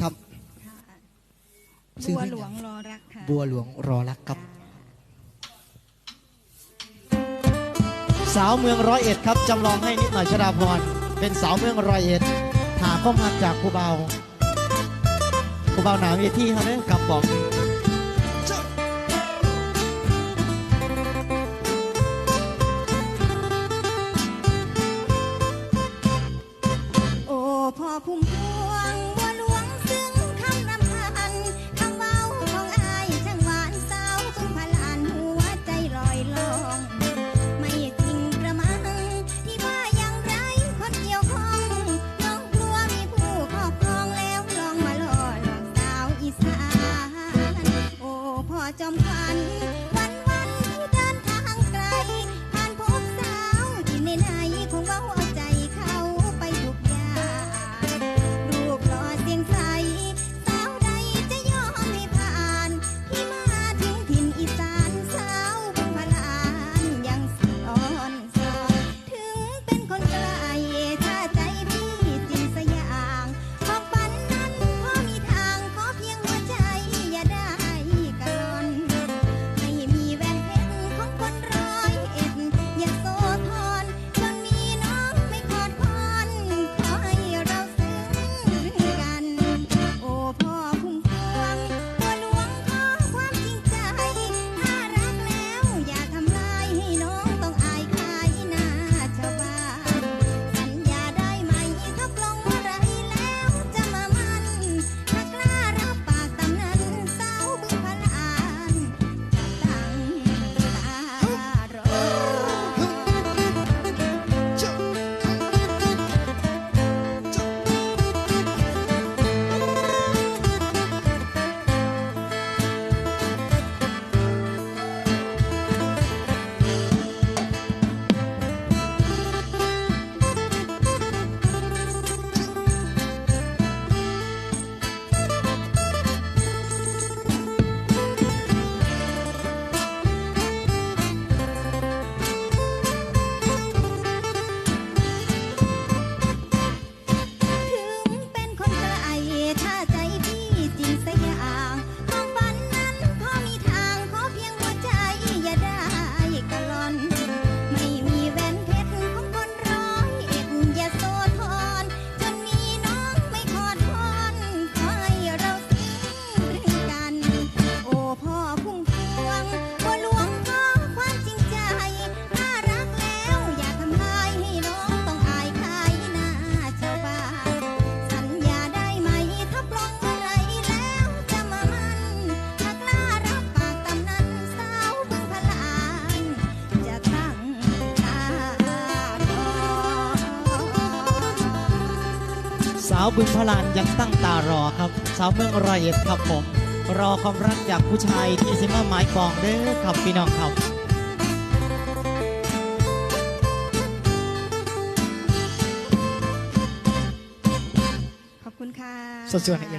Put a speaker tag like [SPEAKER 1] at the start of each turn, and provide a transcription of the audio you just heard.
[SPEAKER 1] ครับ
[SPEAKER 2] บัวหลวงรอรักค่ะ
[SPEAKER 1] บัวหลวงรอรักครับ สาวเมืองร้อยเอ็ดครับจำลองให้นิดหน่อยชราพรเป็นสาวเมืองร้อยเอ็ดถาข้อมาจากครูเบาครูเบาหนาวเว
[SPEAKER 2] ทีเขาเนี่ยกับบอกโอ้พุ่มพว สาวบึงพลาน
[SPEAKER 1] ยังตั้งตารอครับ สาวเมืองร้อยเอ็ดครับผม รอความรักจากผู้ชายที่สิมาหมายปองเด้อครับพี่น้องครับ
[SPEAKER 2] ขอบคุณค่ะ
[SPEAKER 1] สวัสดี